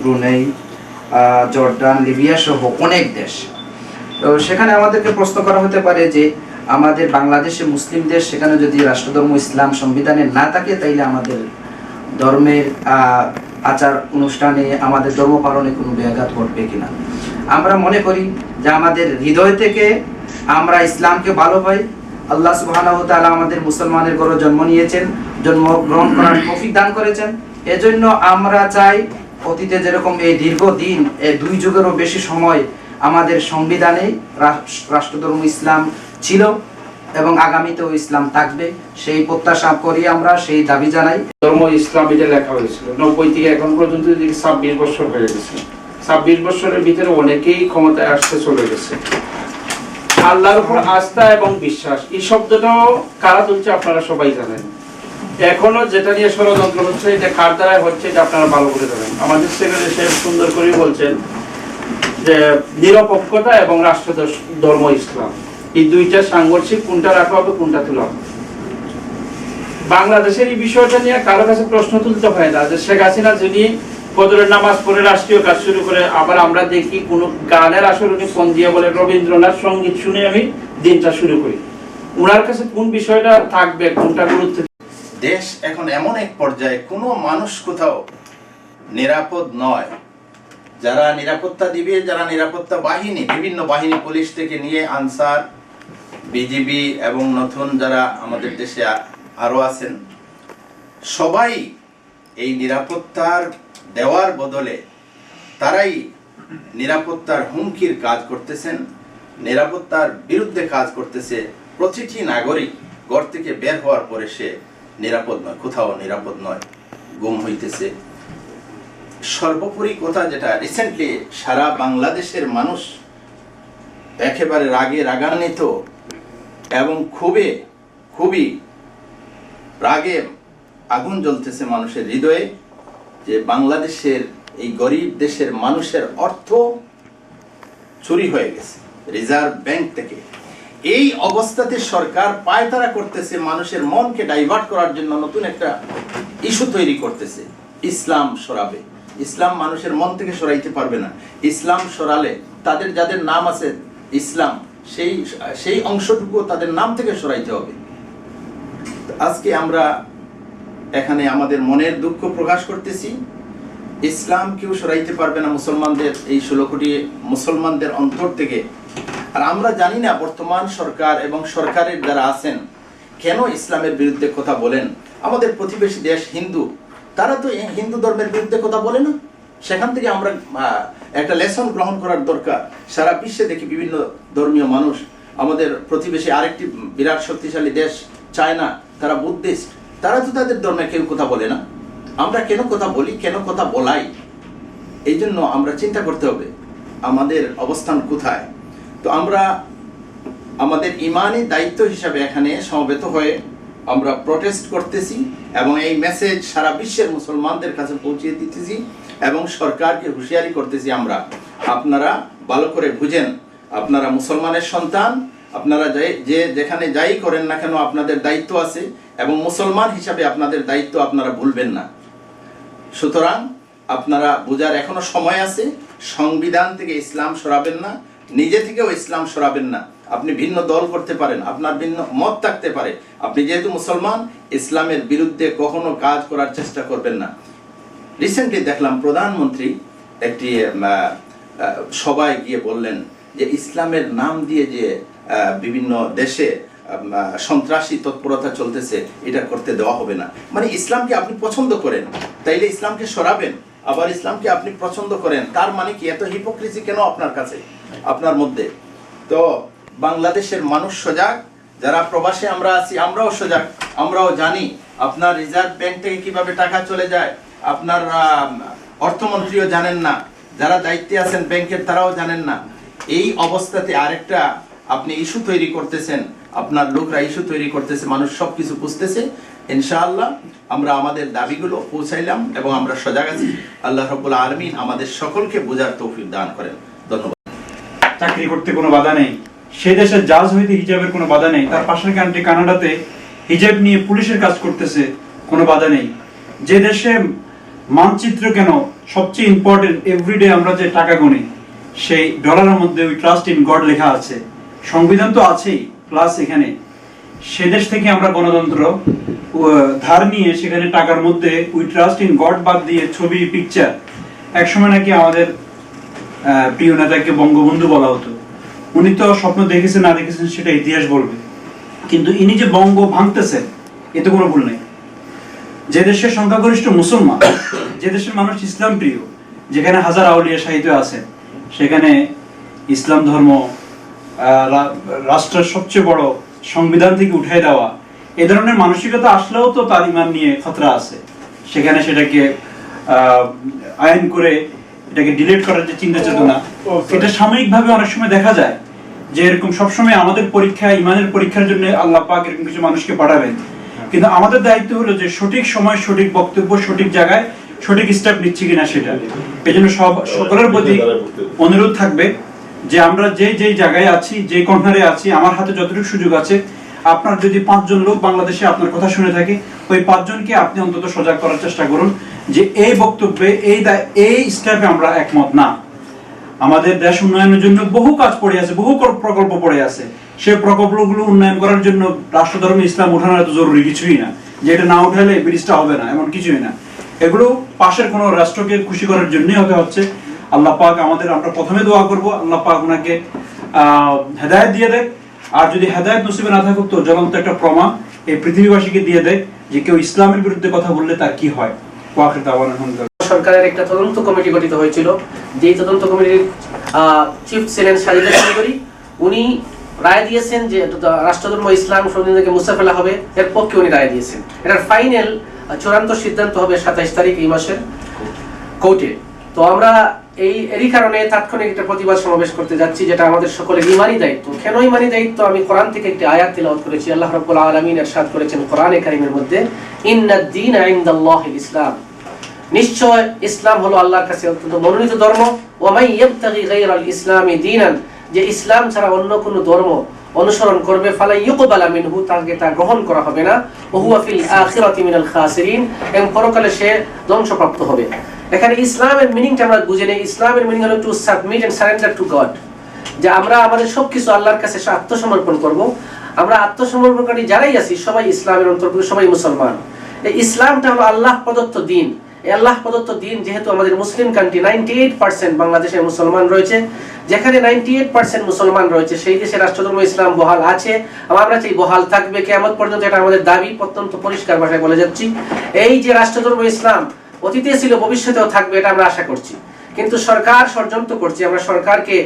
Brunei Jordan, Libya সহ অনেক দেশ। তো সেখানে আমাদেরকে প্রশ্ন করা হতে পারে যে, আমাদের বাংলাদেশে মুসলিম দেশ সেখানে যদি রাষ্ট্রধর্ম, ইসলাম সংবিধানে না থাকে, তাইলে আমাদের ধর্মের আচার অনুষ্ঠানে, আমাদের ধর্ম পালনে কোনো ব্যাঘাত ঘটবে কিনা। আমরা মনে করি যে আমাদের হৃদয় থেকে আমরা ইসলামকে ভালো পাই আল্লাহ তাআলা আমাদের মুসলমানের ঘরে জন্ম নিয়েছেন জন্ম গ্রহণ করার তৌফিক দান করেছেন। এজন্য আমরা চাই অতীতে যেরকম এই দীর্ঘদিন, এই দুই যুগেরও বেশি সময় আমাদের সংবিধানে রাষ্ট্রধর্ম ইসলাম ছিল এবং আগামীতেও ইসলাম থাকবে। সেই প্রত্যাশা করি আমরা, সেই দাবি জানাই। ধর্ম ইসলাম এটা লেখা হয়েছিল। নব্বই থেকে এখন পর্যন্ত ছাব্বিশ বছর হয়ে গেছে। ছাব্বিশ বছরের ভিতরে অনেকেই ক্ষমতায় আসতে চলে গেছে। আল্লাহর উপর আস্থা এবং বিশ্বাস, এই শব্দটাও কারা তুলছে আপনারা সবাই জানেন। এখনও যেটা নিয়ে ষড়যন্ত্র হচ্ছে, এটা কার দ্বারাই হচ্ছে, এটা আপনারা ভালো করে জানেন। আমাদের সেক্রেটারি সাহেব সুন্দর করে বলছেন যে, নিরপেক্ষতা এবং রাষ্ট্র ধর্ম, ইসলাম। এই দুইটা সাংঘর্ষিক, কোনটা রাখা হবে, কোনটা তোলা হবে। বাংলাদেশের এই বিষয়টা নিয়ে কারও কাছে প্রশ্ন তুলতে হয় না যে শেখ হাসিনা যিনি ফজরের নামাজ পড়ে রাষ্ট্রীয় কাজ শুরু করে, আবার আমরা দেখি কোন গানের আসর উনি ফোন দিয়ে বলে, রবীন্দ্রনাথ সংগীত শুনে আমি দিনটা শুরু করি। ওনার কাছে কোন বিষয়টা থাকবে, কোনটা গুরুত্ব দেশ এখন এমন এক পর্যায়ে, কোনো মানুষ কোথাও নিরাপদ নয়। যারা নিরাপত্তা দিবে, যারা নিরাপত্তা বাহিনী, বিভিন্ন বাহিনী পুলিশ থেকে নিয়ে আনসার, বিজিবি এবং নতুন যারা আমাদের দেশে আ- আরও আছেন, সবাই এই নিরাপত্তার দেওয়ার বদলে তারাই নিরাপত্তার হুমকির কাজ করতেছেন, নিরাপত্তার বিরুদ্ধে কাজ করতেছে প্রতিটি নাগরিক, ঘর থেকে বের হওয়ার পরে সে নিরাপদ নয়, কোথাও নিরাপদ নয়, গুম হইতেছে। সর্বোপরি কথা যেটা রিসেন্টলি সারা বাংলাদেশের মানুষ একেবারে রাগে রাগান্বিত এবং খুবই খুবই রাগে আগুন জ্বলতেছে মানুষের হৃদয়ে যে বাংলাদেশের এই গরিব দেশের মানুষের অর্থ চুরি হয়ে গেছে রিজার্ভ ব্যাংক থেকে। এই অবস্থাতে সরকার পায়তারা করতেছে, মানুষের মনকে ডাইভার্ট করার জন্য নতুন একটা ইস্যু তৈরি করতেছে, ইসলাম সরাবে। ইসলাম মানুষের মন থেকে সরাইতে পারবে না। ইসলাম সরালে তাদের যাদের নাম আছে, ইসলাম, সেই সেই অংশটুকু তাদের নাম থেকে সরাইতে হবে। আজকে আমরা এখানে আমাদের মনের দুঃখ প্রকাশ করতেছি। ইসলাম কেউ সরাইতে পারবে না মুসলমানদের, এই ষোলো কোটি মুসলমানদের অন্তর থেকে। আর আমরা জানি না বর্তমান সরকার এবং সরকারের যারা আছেন, কেন ইসলামের বিরুদ্ধে কথা বলেন? আমাদের প্রতিবেশী দেশ হিন্দু, তারা তো হিন্দু ধর্মের বিরুদ্ধে কথা বলে না? সেখান থেকে আমরা একটা লেসন গ্রহণ করার দরকার। সারা বিশ্বে দেখি বিভিন্ন ধর্মীয় মানুষ, আমাদের প্রতিবেশী আরেকটি বিরাট শক্তিশালী দেশ, চায়না, তারা বুদ্ধিস্ট। তারা তো তাদের ধর্মে কেউ কথা বলে না। আমরা কেন কথা বলি, কেন কথা বলাই? এই জন্য আমরা চিন্তা করতে হবে, আমাদের অবস্থান কোথায়? তো আমরা আমাদের ইমানি দায়িত্ব হিসাবে এখানে সমবেত হয়ে আমরা প্রটেস্ট করতেছি এবং এই মেসেজ সারা বিশ্বের মুসলমানদের কাছে পৌঁছিয়ে দিতেছি এবং সরকারকে হুঁশিয়ারি করতেছি আমরা। আপনারা ভালো করে বুঝেন, আপনারা মুসলমানের সন্তান, আপনারা যে যেখানে যাই করেন না কেন আপনাদের দায়িত্ব আছে এবং মুসলমান হিসাবে আপনাদের দায়িত্ব আপনারা ভুলবেন না। সুতরাং আপনারা বোঝার এখনও সময় আছে, সংবিধান থেকে ইসলাম সরাবেন না নিজে থেকেও ইসলাম সরাবেন না। আপনি ভিন্ন দল করতে পারেন, আপনার ভিন্ন মত থাকতে পারে। আপনি যেহেতু মুসলমান, ইসলামের বিরুদ্ধে কখনো কাজ করার চেষ্টা করবেন না। রিসেন্টলি দেখলাম প্রধানমন্ত্রী একটি সভায় গিয়ে বললেন যে ইসলামের নাম দিয়ে যে বিভিন্ন দেশে সন্ত্রাসী তৎপরতা চলতেছে, এটা করতে দেওয়া হবে না। মানে ইসলামকে আপনি পছন্দ করেন, তাইলে ইসলামকে সরাবেন। আবার ইসলামকে আপনি পছন্দ করেন, তার মানে কি এত হিপোক্রেসি কেন আপনার কাছে? আপনার মধ্যে। তো বাংলাদেশের মানুষ সজাগ, যারা প্রবাসে আমরা আছি, আমরাও সজাগ, আমরাও জানি আপনার রিজার্ভ ব্যাংক থেকে কীভাবে টাকা চলে যায়, আপনার অর্থমন্ত্রীও জানেন না, যারা দায়িত্বে আছেন ব্যাংকের তারাও জানেন না। এই অবস্থাতে আরেকটা আপনি ইস্যু তৈরি করতেছেন, আপনার লোকরা ইস্যু তৈরি করতেছে, মানুষ সব কিছু বুঝতেছে, ইনশাআল্লাহ আমরা আমাদের দাবিগুলো পৌঁছাইলাম এবং আমরা সজাগ আছি। আল্লাহ রব্বুল আলমিন আমাদের সকলকে বোঝার তৌফিক দান করেন। ধন্যবাদ। চাকরি করতে কোনো বাধা নেই। সে দেশের জাজ হইতে হিজাবের কোনো বাধা নেই। তার পাশের কান্ট্রি কানাডাতে হিজাব নিয়ে পুলিশের কাজ করতেছে, কোনো বাধা নেই। যে দেশে মানচিত্র কেন সবচেয়ে ইম্পর্টেন্ট এভরিডে আমরা যে টাকা গুনি, সেই ডলারের মধ্যে ওই ট্রাস্ট ইন গড লেখা আছে। সংবিধান তো আছেই প্লাস এখানে। সে দেশ থেকে আমরা গণতন্ত্র ধার নিয়ে সেখানে টাকার মধ্যে উই ট্রাস্ট ইন গড বাদ দিয়ে ছবি পিকচার একসময় নাকি আমাদের প্রিয় নেতাকে বঙ্গবন্ধু বলা হতো। উনি তো স্বপ্ন দেখেছেন, না দেখেছেন, সেটা ইতিহাস বলবে। কিন্তু ইনি যে বঙ্গ ভাঙতেছেন, এতে কোনো ভুল নেই। যে দেশের সংখ্যাগরিষ্ঠ মুসলমান, যে দেশের মানুষ ইসলাম প্রিয়, যেখানে হাজার আউলিয়া সাহিত্য আছেন সেখানে ইসলাম ধর্ম রাষ্ট্রের সবচেয়ে বড় সংবিধান থেকে উঠাই দেওয়া, এ ধরনের মানসিকতা আসলেও তো তার ইমান নিয়ে খতরা আছে। সেখানে সেটাকে আইন করে এটাকে ডিলিট করার যে চিন্তা চেতনা এটা সাময়িকভাবে অনেক সময় দেখা যায় যে এরকম সবসময় আমাদের পরীক্ষা ইমানের পরীক্ষার জন্য আল্লাহ পাক এরকম কিছু মানুষকে পাঠাবেন। কিন্তু আমাদের দায়িত্ব হলো যে সঠিক সময় সঠিক বক্তব্য সঠিক জায়গায় সঠিক স্টেপ নিচ্ছে কিনা সেটা। এই জন্য সব সকলের প্রতি অনুরোধ থাকবে যে আমরা যে যে জায়গায় আছি যে কর্নারে আছি আমার হাতে যতটুকু সুযোগ আছে আপনার যদি পাঁচজন লোক বাংলাদেশে আপনার কথা শুনে থাকে ওই পাঁচজনকে আপনি অন্তত সজাগ করার চেষ্টা করুন। যে এই বক্তব্যে, এই এই স্টেপে আমরা একমত না। আমাদের দেশ উন্নয়নের জন্য বহু কাজ পড়ে আছে, বহু প্রকল্প পড়ে আছে। সেই প্রকল্পগুলো উন্নয়ন করার জন্য রাষ্ট্রধর্ম ইসলাম উঠানো এত জরুরি কিছুই না। যে এটা না উঠালে ব্রিজটা হবে না, এমন কিছুই না। এগুলো পাশের কোনো রাষ্ট্রকে খুশি করার জন্যই হতে হচ্ছে। আল্লাহ পাক আমাদের, আমরা প্রথমে দোয়া করব, আল্লাহ পাক ওনাকে হেদায়ত দিয়ে দেয় আর যদি হেদায়ত নসিবে না থাকুক তো জ্বলন্ত একটা প্রমাণ এই পৃথিবীবাসীকে দিয়ে দেয় যে কেউ ইসলামের বিরুদ্ধে কথা বললে তার কি হয়। সরকারের একটা তদন্ত কমিটি গঠিত হয়েছিল। যেই তদন্ত কমিটির চিফ ছিলেন সাজিদা চৌধুরী। উনি রায় দিয়েছেন যে রাষ্ট্রধর্ম, ইসলাম ফেলা হবে। এর পক্ষে উনি রায় দিয়েছেন। এটার ফাইনাল চূড়ান্ত সিদ্ধান্ত হবে সাতাইশ তারিখ এই মাসের কোর্টে। তো আমরা এই, এরই কারণে তাৎক্ষণিক একটা প্রতিবাদ সমাবেশ করতে যাচ্ছি, যেটা আমাদের সকলের ইমানি দায়িত্ব। কেন ইমানি দায়িত্ব? আমি কোরআন থেকে একটি আয়াত তিলাওয়াত করেছি। আল্লাহ রাব্বুল আলামিন এরশাদ করেছেন কোরআনে কারীমের মধ্যে ইন্নাদ দীন ইনদাল্লাহিল ইসলাম। নিশ্চয় ইসলাম হলো আল্লাহর কাছে অত্যন্ত মনোনীত ধর্ম। ইয়াবতাগি যে ইসলাম ছাড়া অন্য কোনো ধর্ম অনুসরণ করবে মিনহু, তাকে তা গ্রহণ করা হবে না। আখিরাতি মিনাল খাসিরিন, এবং পরকালে সে ধ্বংসপ্রাপ্ত হবে। এখানে ইসলামের মিনিংটা আমরা বুঝে নেই। ইসলামের মিনিং হলো to submit and surrender to God যে আমরা আমাদের সবকিছু আল্লাহর কাছে আত্মসমর্পণ করব। আমরা আত্মসমর্পণকারী যারাই আছি, সবাই ইসলামের অন্তর্ভুক্ত সবাই মুসলমান। এই ইসলামটা হলো আল্লাহ প্রদত্ত দিন। আল্লাহ প্রদত্ত দিন যেহেতু আমাদের Muslim country ninety eight percent বাংলাদেশে মুসলমান রয়েছে। যেখানে নাইনটি এইট পার্সেন্ট মুসলমান রয়েছে, সেই দেশে রাষ্ট্রধর্ম ইসলাম বহাল আছে। আমরা চাই বহাল থাকবে কেমন পর্যন্ত এটা আমাদের দাবি অত্যন্ত পরিষ্কার ভাষায় বলে যাচ্ছি। এই যে রাষ্ট্রধর্ম ইসলাম অতীতে ছিল, ভবিষ্যতেও থাকবে, এটা আমরা আশা করছি। কিন্তু সরকার ষড়যন্ত্র করছে, আমরা সরকারকে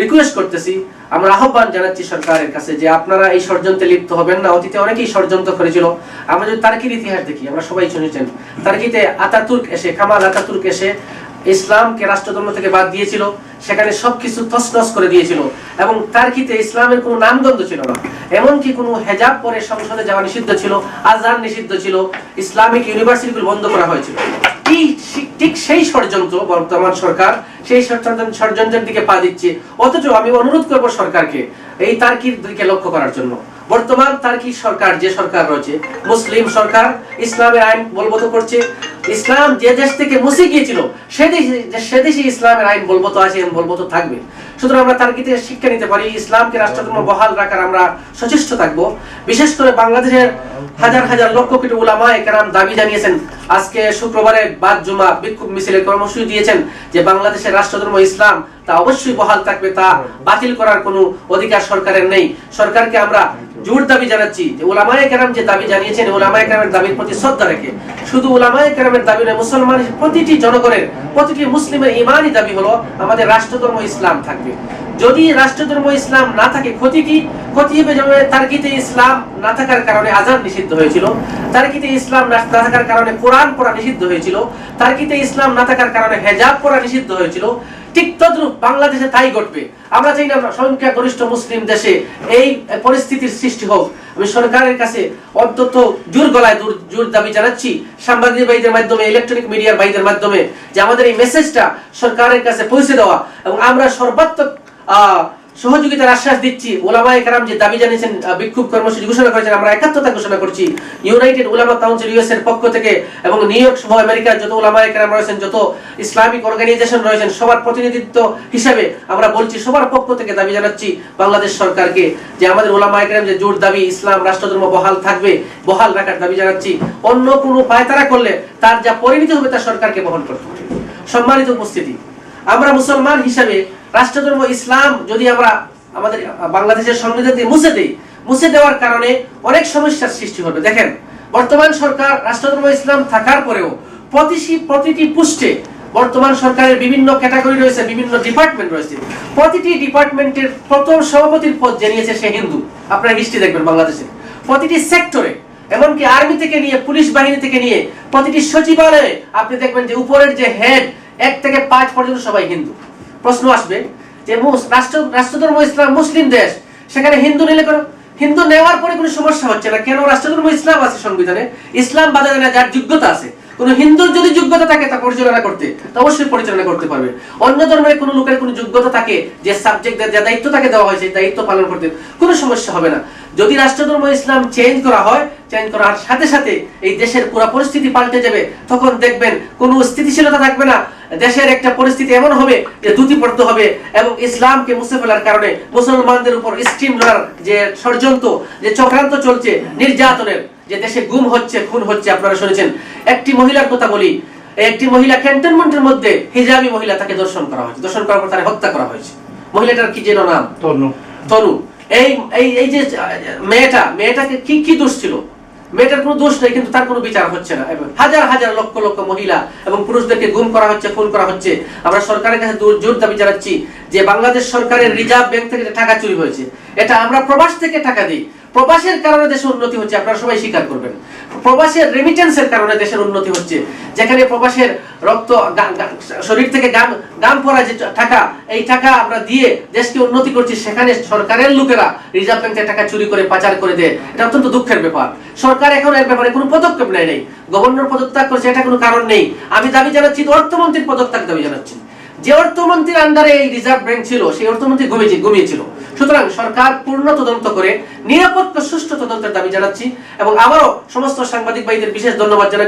রিকোয়েস্ট করতেছি। আমরা আহ্বান জানাচ্ছি সরকারের কাছে যে আপনারা এই ষড়যন্ত্রে লিপ্ত হবেন না। অতীতে অনেকেই ষড়যন্ত্র করেছিল। আমরা যদি তার্কির ইতিহাস দেখি, আমরা সবাই শুনেছেন। তার্কিতে আতাতুর্ক এসে, কামাল আতাতুর্ক এসে ইসলামকে রাষ্ট্রধর্ম থেকে বাদ দিয়েছিল। সেখানে সবকিছু তসনস করে দিয়েছিল এবং তার্কিতে ইসলামের কোনো নামগন্ধ ছিল না। এমনকি কোনো হেজাব পরে সংসদে যাওয়া নিষিদ্ধ ছিল, আজান নিষিদ্ধ ছিল, ইসলামিক ইউনিভার্সিটিগুলো বন্ধ করা হয়েছিল। ঠিক সেই ষড়যন্ত্র বর্তমান সরকার, সেই ষড়যন্ত্রের দিকে পা দিচ্ছে, অথচ আমি অনুরোধ করব সরকারকে এই তার্কির দিকে লক্ষ্য করার জন্য। বর্তমান তার্কি সরকার, যে সরকার রয়েছে, মুসলিম সরকার ইসলামের আইন বলবত করছে। ইসলাম যে দেশ থেকে মুছে গিয়েছিল, সে দেশে ইসলামের আইন বলবত আছে, এবং বলবত থাকবে। সুতরাং আমরা তার থেকে শিক্ষা নিতে পারি, ইসলামকে রাষ্ট্রধর্ম বহাল রাখার আমরা সচেষ্ট থাকব। বিশেষ করে বাংলাদেশের হাজার হাজার লক্ষ কোটি উলামা একরাম দাবি জানিয়েছেন। আজকে শুক্রবারে বাদ জুমা বিক্ষোভ মিছিলে কর্মসূচি দিয়েছেন যে বাংলাদেশের রাষ্ট্রধর্ম ইসলাম, তা অবশ্যই বহাল থাকবে, তা বাতিল করার কোনো অধিকার সরকারের নেই। সরকারকে আমরা জোর দাবি জানাচ্ছি যে ওলামায়ে কেরাম যে দাবি জানিয়েছেন ওলামায়ে কেরামের দাবির প্রতি শ্রদ্ধা রেখে। শুধু ওলামায়ে কেরামের দাবি নয় মুসলমান প্রতিটি জনগণের প্রতিটি মুসলিমের ইমানই দাবি হলো, আমাদের রাষ্ট্রধর্ম ইসলাম থাকবে। যদি রাষ্ট্রধর্ম ইসলাম না থাকে, ক্ষতি কি? ক্ষতি হবে যেমন তার্কিতে ইসলাম না থাকার কারণে আজান নিষিদ্ধ হয়েছিল। তার্কিতে ইসলাম না থাকার কারণে কোরআন পড়া নিষিদ্ধ হয়েছিল। তার্কিতে ইসলাম না থাকার কারণে হেজাব পড়া নিষিদ্ধ হয়েছিল। ঠিক তদ্রুপ বাংলাদেশে তাই ঘটবে। আমরা চাই না সংখ্যা গরিষ্ঠ মুসলিম দেশে এই পরিস্থিতির সৃষ্টি হোক। আমি সরকারের কাছে অন্তত জোর গলায় জোর দাবি জানাচ্ছি সাংবাদিক ভাইদের মাধ্যমে ইলেকট্রনিক মিডিয়ার ভাইদের মাধ্যমে, যে আমাদের এই মেসেজটা সরকারের কাছে পৌঁছে দেওয়া এবং আমরা সর্বাত্মক সহযোগিতার আশ্বাস দিচ্ছি ওলামায়ে কেরাম যে দাবি জানিয়েছেন বিক্ষোভ কর্মসূচি ঘোষণা করেছেন, আমরা একাত্মতা ঘোষণা করছি। ইউনাইটেড উলামা কাউন্সিল ইউএস এর পক্ষ থেকে এবং নিউ ইয়র্ক সহ আমেরিকার যত ওলামায়ে কেরাম রয়েছেন, যত ইসলামিক অর্গানাইজেশন রয়েছেন, সবার প্রতিনিধিত্ব হিসাবে আমরা বলছি, সবার পক্ষ থেকে দাবি জানাচ্ছি বাংলাদেশ সরকারকে যে আমাদের ওলামায়ে কেরাম যে জোর দাবি, ইসলাম, রাষ্ট্রধর্ম বহাল থাকবে, বহাল রাখার দাবি জানাচ্ছি। অন্য কোনো পায়তারা করলে তার যা পরিণতি হবে তা সরকারকে বহন করতে হবে। সম্মানিত উপস্থিতি আমরা মুসলমান হিসাবে রাষ্ট্রধর্ম, ইসলাম যদি আমরা আমাদের বাংলাদেশের সংবিধান দিয়ে মুছে দেই, মুছে দেওয়ার কারণে অনেক সমস্যার সৃষ্টি হবে দেখেন, বর্তমান সরকার রাষ্ট্রধর্ম, ইসলাম থাকার পরেও প্রতিটি পুষ্টে বর্তমান সরকারের বিভিন্ন ক্যাটাগরি রয়েছে, বিভিন্ন ডিপার্টমেন্ট রয়েছে। প্রতিটি ডিপার্টমেন্টের প্রথম সভাপতির পদ জানিয়েছে সে হিন্দু। আপনারা হিস্ট্রি দেখবেন বাংলাদেশে। প্রতিটি সেক্টরে, এমনকি আর্মি থেকে নিয়ে, পুলিশ বাহিনী থেকে নিয়ে, প্রতিটি সচিবালয়ে আপনি দেখবেন যে উপরের যে হেড এক থেকে পাঁচ পর্যন্ত সবাই হিন্দু। প্রশ্ন আসবে যে রাষ্ট্র, রাষ্ট্রধর্ম ইসলাম মুসলিম দেশ, সেখানে হিন্দু নিলে কোনো, হিন্দু নেওয়ার পরে কোনো সমস্যা হচ্ছে না। কেন রাষ্ট্রধর্ম ইসলাম আছে সংবিধানে? ইসলাম না, যার যোগ্যতা আছে। কোন হিন্দুর যদি যোগ্যতা থাকে তা পরিচালনা করতে, তা অবশ্যই পরিচালনা করতে পারবে। অন্য ধর্মের কোনো লোকের কোনো যোগ্যতা থাকে যে সাবজেক্ট যে দায়িত্ব তাকে দেওয়া হয়েছে দায়িত্ব পালন করতে, কোনো সমস্যা হবে না। যদি রাষ্ট্রধর্ম ইসলাম চেঞ্জ করা হয় চেঞ্জ করার সাথে সাথে এই দেশের পুরো পরিস্থিতি পাল্টে যাবে। তখন দেখবেন কোনো স্থিতিশীলতা থাকবে না। দেশের একটা পরিস্থিতি এমন হবে যে দুটি পড়তে হবে এবং ইসলামকে মুছে ফেলার কারণে মুসলমানদের উপর স্টিম লড়ার যে ষড়যন্ত্র, যে চক্রান্ত চলছে, নির্যাতনের যে দেশে গুম হচ্ছে খুন হচ্ছে আপনারা শুনেছেন। একটি মহিলার কথা বলি একটি মহিলা ক্যান্টনমেন্টের মধ্যে হিজাবি মহিলা তাকে দর্শন করা হয়েছে। দর্শন করার পর তাকে হত্যা করা হয়েছে। মহিলাটার কি যেন নাম? তনু। তনু। এই এই এই যে মেয়েটা মেয়েটাকে কি কি দোষ ছিল? মেয়েটার কোনো দোষ নেই কিন্তু তার কোনো বিচার হচ্ছে না। এবং হাজার হাজার লক্ষ লক্ষ মহিলা এবং পুরুষদেরকে গুম করা হচ্ছে খুন করা হচ্ছে। আমরা সরকারের কাছে জোর- জোর দাবি জানাচ্ছি যে বাংলাদেশ সরকারের রিজার্ভ ব্যাংক থেকে টাকা চুরি হয়েছে এটা আমরা প্রবাস থেকে টাকা দিই। প্রবাসের কারণে দেশের উন্নতি হচ্ছে, আপনারা সবাই স্বীকার করবেন। প্রবাসের রেমিটেন্সের কারণে দেশের উন্নতি হচ্ছে। যেখানে প্রবাসের রক্ত শরীর থেকে গাম গাম পড়া যে টাকা, এই টাকা আমরা দিয়ে দেশকে উন্নতি করছি, সেখানে সরকারের লোকেরা রিজার্ভ ব্যাংক টাকা চুরি করে পাচার করে দেয়। এটা অত্যন্ত দুঃখের ব্যাপার। সরকার এখন এর ব্যাপারে কোনো পদক্ষেপ নেয় নেই। গভর্নর পদত্যাগ করছে, এটা কোনো কারণ নেই। আমি দাবি জানাচ্ছি, অর্থমন্ত্রীর পদত্যাগ দাবি জানাচ্ছি। যে অর্থমন্ত্রীর আন্ডারে এই রিজার্ভ ব্যাংক ছিল, সেই অর্থমন্ত্রী ঘুমিয়ে ঘুমিয়েছিল। সুতরাং সরকার পূর্ণ তদন্ত করে নিরাপত্তা সুষ্ঠু তদন্তের দাবি জানাচ্ছি এবং আবারও সমস্ত সাংবাদিক ভাইদের বিশেষ ধন্যবাদ জানাচ্ছি।